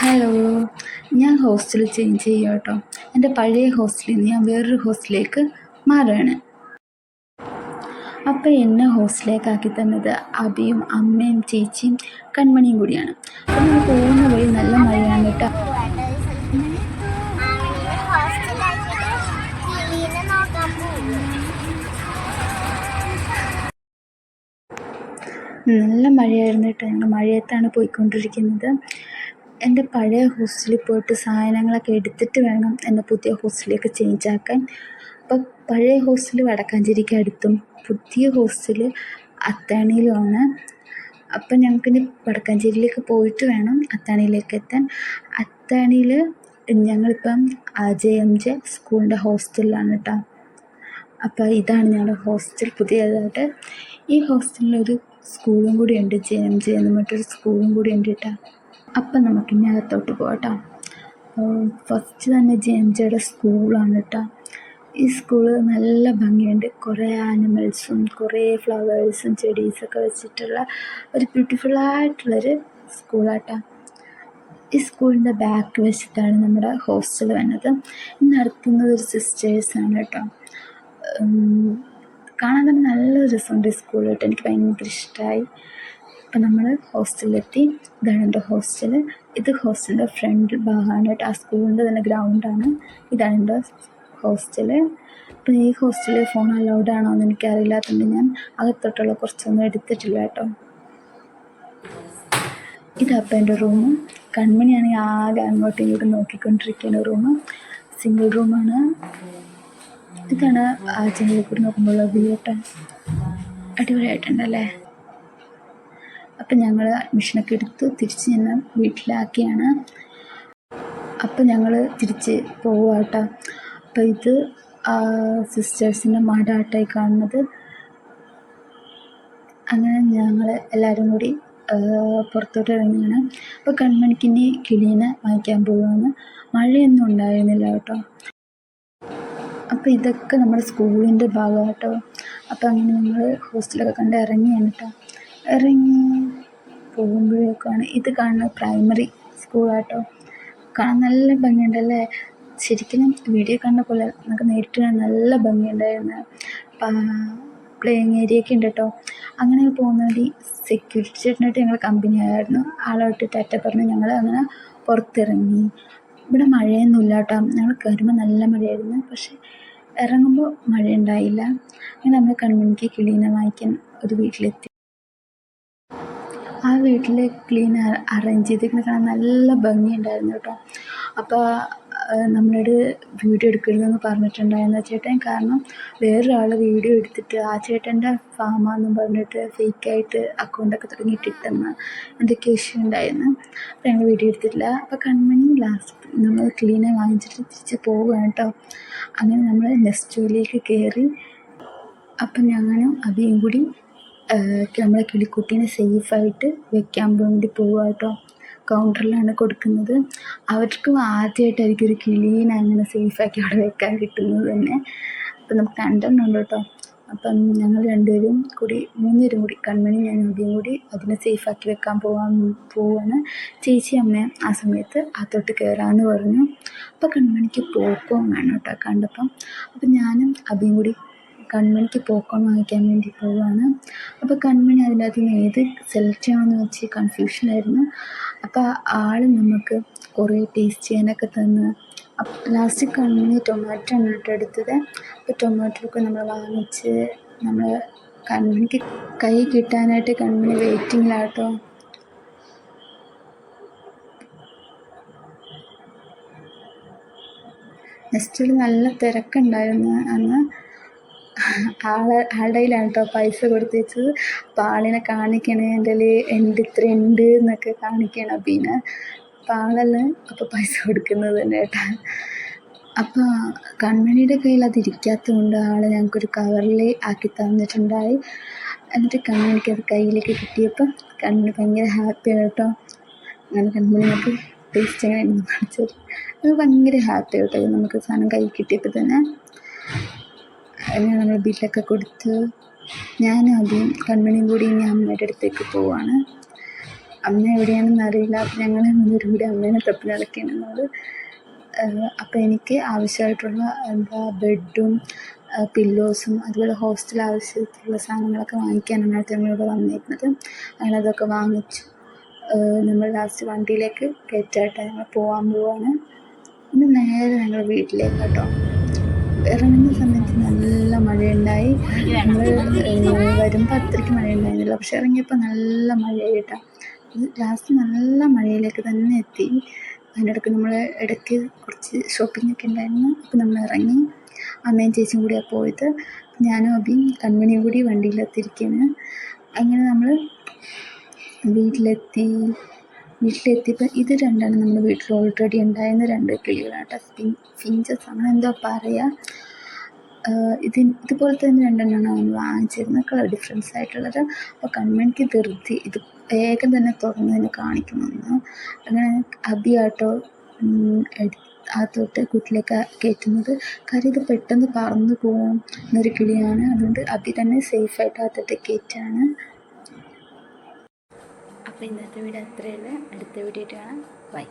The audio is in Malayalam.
ഹലോ ഞാൻ ഹോസ്റ്റൽ ചേഞ്ച് ചെയ്യുക കേട്ടോ എന്റെ പഴയ ഹോസ്റ്റലിൽ നിന്ന് ഞാൻ വേറൊരു ഹോസ്റ്റലിലേക്ക് മാറുകയാണ്. അപ്പോൾ എന്നെ ഹോസ്റ്റലിലേക്ക് ആക്കി തന്നത് അബിയും അമ്മയും ചേച്ചിയും കൺമണിയും കൂടിയാണ്. അപ്പോൾ നമ്മൾ പോകുന്ന വഴി നല്ല മഴയാണ് കേട്ടോ. നല്ല മഴയായിരുന്നു കേട്ടോ. ഞങ്ങൾ മഴയത്താണ് പോയിക്കൊണ്ടിരിക്കുന്നത്. എന്റെ പഴയ ഹോസ്റ്റലിൽ പോയിട്ട് സാധനങ്ങളൊക്കെ എടുത്തിട്ട് വേണം എന്നെ പുതിയ ഹോസ്റ്റലിലേക്ക് ചേഞ്ച് ആക്കാൻ. അപ്പം പഴയ ഹോസ്റ്റൽ വടക്കാഞ്ചേരിക്ക് അടുത്തും പുതിയ ഹോസ്റ്റൽ അത്താണിയിലുമാണ്. അപ്പം ഞങ്ങൾക്കിനി വടക്കാഞ്ചേരിയിലേക്ക് പോയിട്ട് വേണം അത്താണിയിലേക്ക് എത്താൻ. അത്താണിയിൽ ഞങ്ങളിപ്പം ജെ എം ജെ സ്കൂളിന്റെ ഹോസ്റ്റലിലാണ് കേട്ടോ. അപ്പോൾ ഇതാണ് ഞങ്ങളുടെ ഹോസ്റ്റൽ പുതിയതായിട്ട്. ഈ ഹോസ്റ്റലിലൊരു സ്കൂളും കൂടി ഉണ്ട് ജെ എം ജെ എന്ന് പറഞ്ഞിട്ടൊരു സ്കൂളും കൂടി ഉണ്ട് കേട്ടോ അപ്പം നമുക്ക് ഇനി അകത്തോട്ട് പോകാം കേട്ടോ ഫസ്റ്റ് തന്നെ ജെ എം ജെയുടെ സ്കൂളാണ് കേട്ടോ ഈ സ്കൂൾ നല്ല ഭംഗിയുണ്ട്. കുറേ ആനിമൽസും കുറേ ഫ്ലവേഴ്സും ചെടീസൊക്കെ വെച്ചിട്ടുള്ള ഒരു ബ്യൂട്ടിഫുള്ളായിട്ടുള്ളൊരു സ്കൂളാട്ടോ ഈ സ്കൂളിന്റെ ബാക്ക് വെച്ചിട്ടാണ് നമ്മുടെ ഹോസ്റ്റൽ വന്നത്. നടത്തുന്നത് ഒരു സിസ്റ്റേഴ്സാണ് കേട്ടോ കാണാൻ തന്നെ നല്ല രസമുണ്ട് ഈ സ്കൂൾ എനിക്ക് ഭയങ്കര ഇഷ്ടമായി അപ്പം നമ്മൾ ഹോസ്റ്റലിലെത്തി. ഇതാണ് എന്റെ ഹോസ്റ്റൽ ഇത് ഹോസ്റ്റലിന്റെ ഫ്രണ്ട് ഭാഗമാണ് കേട്ടോ ആ സ്കൂളിന്റെ തന്നെ ഗ്രൗണ്ടാണ്. ഇതാണ് എന്റെ ഹോസ്റ്റൽ അപ്പം ഈ ഹോസ്റ്റലിൽ ഫോൺ അലൗഡ് ആണോ എന്ന് എനിക്കറിയില്ലാത്തതുകൊണ്ട് ഞാൻ അകത്തോട്ടുള്ള കുറച്ചൊന്നും എടുത്തിട്ടില്ല കേട്ടോ. ഇതപ്പം എന്റെ റൂം. കൺമണിയാണെങ്കിൽ ആകെ അങ്ങോട്ടും ഇങ്ങോട്ടും നോക്കിക്കൊണ്ടിരിക്കുന്ന റൂം. സിംഗിൾ റൂമാണ്. ഇതാണ് ആ ജനലിൽ കൂടി നോക്കുമ്പോൾ വ്യൂ അടിപൊളിയായിട്ടുണ്ടല്ലേ? അപ്പം ഞങ്ങൾ അഡ്മിഷനൊക്കെ എടുത്ത് തിരിച്ച് ഞങ്ങൾ വീട്ടിലാക്കിയാണ്. അപ്പം ഞങ്ങൾ തിരിച്ച് പോവുക കേട്ടോ അപ്പം ഇത് സിസ്റ്റേഴ്സിന്റെ മാടാട്ടായി കാണുന്നത്. അങ്ങനെ ഞങ്ങൾ എല്ലാവരും കൂടി പുറത്തോട്ട് ഇറങ്ങിയാണ് അപ്പോൾ കൺമണിക്കിന്റെ കിളീനെ വാങ്ങിക്കാൻ പോവുകയാണ് മഴയൊന്നും ഉണ്ടായിരുന്നില്ല കേട്ടോ. അപ്പോൾ ഇതൊക്കെ നമ്മുടെ സ്കൂളിന്റെ ഭാഗമാണ് കേട്ടോ അപ്പോൾ അങ്ങനെ ഞങ്ങൾ ഹോസ്റ്റലൊക്കെ കണ്ട് ഇറങ്ങിയാണ് കേട്ടോ ഇറങ്ങി പോകുമ്പോഴേക്കാണ് ഇത് കാണുന്ന പ്രൈമറി സ്കൂളാട്ടോ കാണാൻ നല്ല ഭംഗിയുണ്ടല്ലേ ശരിക്കും വീഡിയോ കണ്ട പോലെ നമുക്ക് നേരിട്ട് നല്ല ഭംഗിയുണ്ടായിരുന്നു. പ്ലേയിങ് ഏരിയ ഒക്കെ ഉണ്ട് കേട്ടോ അങ്ങനെ പോകുന്ന വഴി സെക്യൂരിറ്റി ചേട്ടനായിട്ട് ഞങ്ങൾ കമ്പനി ആയിരുന്നു. ആളായിട്ട് ടാറ്റ പറഞ്ഞ് ഞങ്ങൾ അങ്ങനെ പുറത്തിറങ്ങി. ഇവിടെ മഴയൊന്നുമില്ല കേട്ടോ ഞങ്ങൾ കയറുമ്പോൾ നല്ല മഴയായിരുന്നു. പക്ഷെ ഇറങ്ങുമ്പോൾ മഴ ഉണ്ടായില്ല അങ്ങനെ നമ്മൾ കൺമണിക്ക് കിളീനെ വാങ്ങിക്കാൻ ഒരു വീട്ടിലെത്തി. ആ വീട്ടിൽ ക്ലീൻ അറേഞ്ച് ചെയ്തിരിക്കുന്നത് കാണാൻ നല്ല ഭംഗിയുണ്ടായിരുന്നു കേട്ടോ. അപ്പോൾ നമ്മളോട് വീഡിയോ എടുക്കരുതെന്ന് പറഞ്ഞിട്ടുണ്ടായിരുന്നു ചേട്ടൻ. കാരണം വേറൊരാൾ വീഡിയോ എടുത്തിട്ട് ആ ചേട്ടന്റെ ഫാമാന്നും പറഞ്ഞിട്ട് ഫേക്കായിട്ട് അക്കൗണ്ടൊക്കെ തുടങ്ങിയിട്ടിട്ടെന്ന് എന്തൊക്കെ ഇഷ്യൂ ഉണ്ടായിരുന്നു. അപ്പോൾ ഞങ്ങൾ വീഡിയോ എടുത്തിട്ടില്ല. അപ്പോൾ കൺമണി ലാസ്റ്റ് നമ്മൾ ക്ലീനെ വാങ്ങിച്ചിട്ട് തിരിച്ച് പോവുകയാണ് കേട്ടോ അങ്ങനെ നമ്മൾ നെസ്റ്റോയിലേക്ക് കയറി അപ്പം ഞാനും അബിയും കൂടി നമ്മളെ കിളിക്കുട്ടീനെ സേഫായിട്ട് വെക്കാൻ വേണ്ടി പോവുക കേട്ടോ കൗണ്ടറിലാണ് കൊടുക്കുന്നത്. അവർക്കും ആദ്യമായിട്ടായിരിക്കും ഒരു കിളീനെ അങ്ങനെ സേഫാക്കി അവിടെ വെക്കാൻ കിട്ടുന്നത് തന്നെ. അപ്പം നമുക്ക് രണ്ടെണ്ണം ഉണ്ട് കേട്ടോ. അപ്പം ഞങ്ങൾ രണ്ടുപേരും കൂടി മൂന്നുപേരും കൂടി കൺമണി ഞാൻ അബിയും കൂടി അതിനെ സേഫാക്കി വെക്കാൻ പോവാൻ പോവാണ്. ചേച്ചി അമ്മ ആ സമയത്ത് അകത്തോട്ട് കയറാമെന്ന് പറഞ്ഞു. അപ്പോൾ കൺമണിക്ക് പോക്കോ വേണം കേട്ടോ കണ്ടപ്പം. അപ്പം ഞാനും അബിയും കൂടി കൺമണിക്ക് പോക്കോൺ വാങ്ങിക്കാൻ വേണ്ടി പോവുകയാണ് അപ്പോൾ കൺമണി അതിനകത്ത് നിന്ന് ഏത് സെലക്ട് ചെയ്യണമെന്ന് വെച്ച് കൺഫ്യൂഷനായിരുന്നു അപ്പോൾ ആൾ നമുക്ക് കുറേ ടേസ്റ്റ് ചെയ്യാനൊക്കെ തന്ന്. ലാസ്റ്റ് കൺമണി ടൊമാറ്റോ ആണ് കേട്ടോ എടുത്തത്. അപ്പോൾ ടൊമാറ്റോ ഒക്കെ നമ്മൾ വാങ്ങിച്ച് നമ്മൾ കൺമണിക്ക് കൈ കിട്ടാനായിട്ട് കൺമണി വെയിറ്റിങ്ങിലാട്ടോ നെക്സ്റ്റിൽ നല്ല തിരക്കുണ്ടായിരുന്നു അന്ന്. ആളെ ആളുടെ കയ്യിലാണ് കേട്ടോ പൈസ കൊടുത്ത് വെച്ചത് അപ്പോൾ ആളിനെ കാണിക്കണേ എന്റെ ഉണ്ട് ഇത്ര ഉണ്ട് എന്നൊക്കെ കാണിക്കണം പിന്നെ അപ്പോൾ ആളല്ല അപ്പോൾ പൈസ കൊടുക്കുന്നത് തന്നെ കേട്ടോ. അപ്പോൾ കൺമണിയുടെ കയ്യിൽ അതിരിക്കാത്തത് കൊണ്ട് ആൾ ഞങ്ങൾക്കൊരു കവറിൽ ആക്കി തന്നിട്ടുണ്ടായി. എന്നിട്ട് കൺമണിക്ക് അത് കയ്യിലേക്ക് കിട്ടിയപ്പോൾ കൺമണി ഭയങ്കര ഹാപ്പിയാണ് കേട്ടോ അങ്ങനെ കൺമണി നമുക്ക് ടേസ്റ്റ് എങ്ങനെയായിരുന്നു കാണിച്ചത് അത് ഭയങ്കര ഹാപ്പി കേട്ടോ നമുക്ക് സാധനം കയ്യിൽ കിട്ടിയപ്പോൾ തന്നെ. അങ്ങനെ നമ്മൾ ബില്ലൊക്കെ കൊടുത്ത് ഞാൻ ആദ്യം കൺമണിയും കൂടി ഇനി അമ്മയുടെ അടുത്തേക്ക് പോവാണ്. അമ്മ എവിടെയാണെന്ന് അറിയില്ല. അപ്പം ഞങ്ങൾ മൂന്നുപേരും കൂടി അമ്മേനെ തപ്പി അപ്പോൾ എനിക്ക് ആവശ്യമായിട്ടുള്ള എന്താ ബെഡും പില്ലോസും അതുപോലെ ഹോസ്റ്റൽ ആവശ്യത്തിലുള്ള സാധനങ്ങളൊക്കെ വാങ്ങിക്കാനാണ് ഞങ്ങളിവിടെ വന്നിരുന്നത്. അങ്ങനെ അതൊക്കെ വാങ്ങിച്ചു. നമ്മൾ ലാസ്റ്റ് വണ്ടിയിലേക്ക് കയറ്റായിട്ട് ഞങ്ങൾ പോകാൻ പോവാണ്. ഇന്ന് നേരെ ഞങ്ങൾ വീട്ടിലേക്ക് കേട്ടോ. ഇറങ്ങുന്ന സമയത്ത് നല്ല മഴയുണ്ടായി. നമ്മൾ വരുമ്പോൾ അത്രയ്ക്ക് മഴയുണ്ടായിരുന്നില്ല. പക്ഷെ ഇറങ്ങിയപ്പോൾ നല്ല മഴയായി കേട്ടോ ലാസ്റ്റ് നല്ല മഴയിലേക്ക് തന്നെ എത്തി. അതിന്റെ ഇടയ്ക്ക് നമ്മൾ ഇടയ്ക്ക് കുറച്ച് ഷോപ്പിംഗ് ഒക്കെ ഉണ്ടായിരുന്നു. അപ്പോൾ നമ്മൾ ഇറങ്ങി. അമ്മയും ചേച്ചിയും കൂടിയാണ് പോയത്. ഞാനും അബിയും കൺമണിയും കൂടി വണ്ടിയിലെത്തിയിരിക്കുകയാണ് അങ്ങനെ നമ്മൾ വീട്ടിലെത്തി. വീട്ടിലെത്തിയപ്പോൾ ഇത് രണ്ടാണ് നമ്മുടെ വീട്ടിൽ ഓൾറെഡി ഉണ്ടായിരുന്ന രണ്ട് കിളികളാണ് കേട്ടോ. ഫിഞ്ചസ് അങ്ങനെ എന്തോ പറയുക ഇത് ഇതുപോലെ തന്നെ രണ്ടെണ്ണമാണ് നമ്മൾ വാങ്ങിച്ചിരുന്നത്. കളർ ഡിഫറൻസ് ആയിട്ടുള്ളത്. അപ്പോൾ കൺമണിക്ക് ധൃതി ഇത് വേഗം തന്നെ തുറന്ന് തന്നെ കാണിക്കണമെന്ന് അങ്ങനെ അബിയാട്ടോ തൊട്ട് കൂട്ടിലേക്ക് കയറ്റുന്നത്. കാര്യം ഇത് പെട്ടെന്ന് പറന്ന് പോകും എന്നൊരു കിളിയാണ്. അതുകൊണ്ട് അബി തന്നെ സേഫായിട്ട് ആ തൊട്ട് കയറ്റാണ്. അപ്പോൾ ഇന്നത്തെ വീഡിയോ അത്രയേ അടുത്ത വീഡിയോ കാണാം. ബൈ.